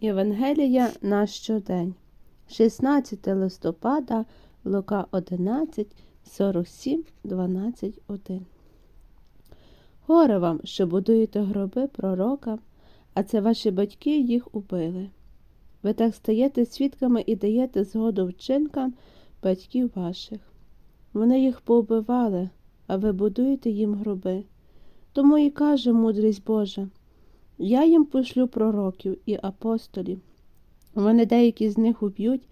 Євангелія на щодень, 16 листопада, Лука 11, 47, 12, 1. Горе вам, що будуєте гроби пророкам, а це ваші батьки їх убили. Ви так стаєте свідками і даєте згоду вчинкам батьків ваших. Вони їх поубивали, а ви будуєте їм гроби. Тому і каже мудрість Божа. Я їм пошлю пророків і апостолів. Вони деякі з них уб'ють,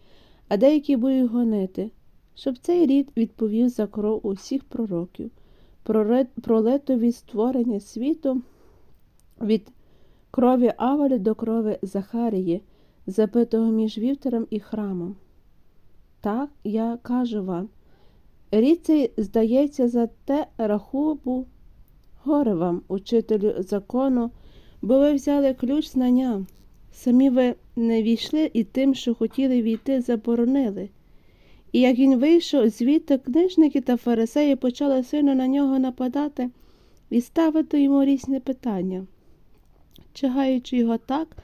а деякі будуть гонити, щоб цей рід відповів за кров усіх пророків, пролито від створення світу, від крові Авелі до крови Захарії, запитого між вівтором і храмом. Так я кажу вам, рід цей здається за те рахубу, горе вам, учителю закону, бо ви взяли ключ знання. Самі ви не війшли і тим, що хотіли війти, заборонили. І як він вийшов, звідти книжники та фарисеї почали сильно на нього нападати і ставити йому різні питання, чигаючи його так,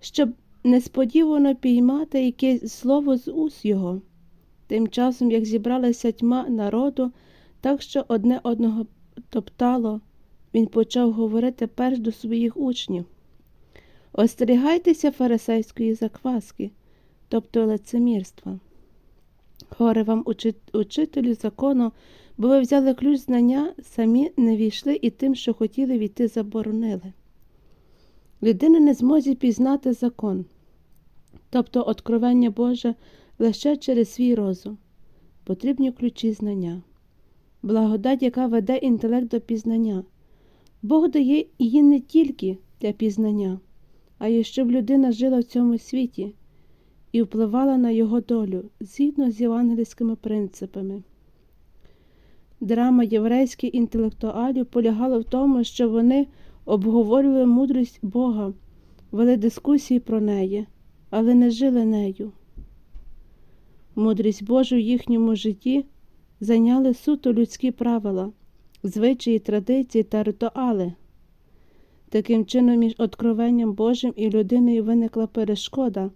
щоб несподівано піймати якесь слово з уст його. Тим часом, як зібралася тьма народу, так що одне одного топтало, він почав говорити перш до своїх учнів. Остерігайтеся фарисейської закваски, тобто лицемірства. Горе вам, учителю закону, бо ви взяли ключ знання, самі не війшли і тим, що хотіли війти, заборонили. Людина не зможе пізнати закон, тобто откровення Боже лише через свій розум, потрібні ключі знання, благодать, яка веде інтелект до пізнання. Бог дає її не тільки для пізнання, а й щоб людина жила в цьому світі і впливала на його долю згідно з євангельськими принципами. Драма єврейських інтелектуалів полягала в тому, що вони обговорювали мудрість Бога, вели дискусії про неї, але не жили нею. Мудрість Божу в їхньому житті зайняли суто людські правила, звичаї, традиції та ритуали. Таким чином, між откровенням Божим і людиною виникла перешкода,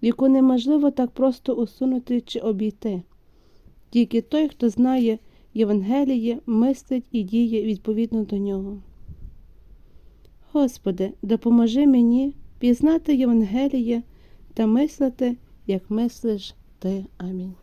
яку неможливо так просто усунути чи обійти. Тільки той, хто знає Євангеліє, мислить і діє відповідно до нього. Господи, допоможи мені пізнати Євангеліє та мислити, як мислиш Ти. Амінь.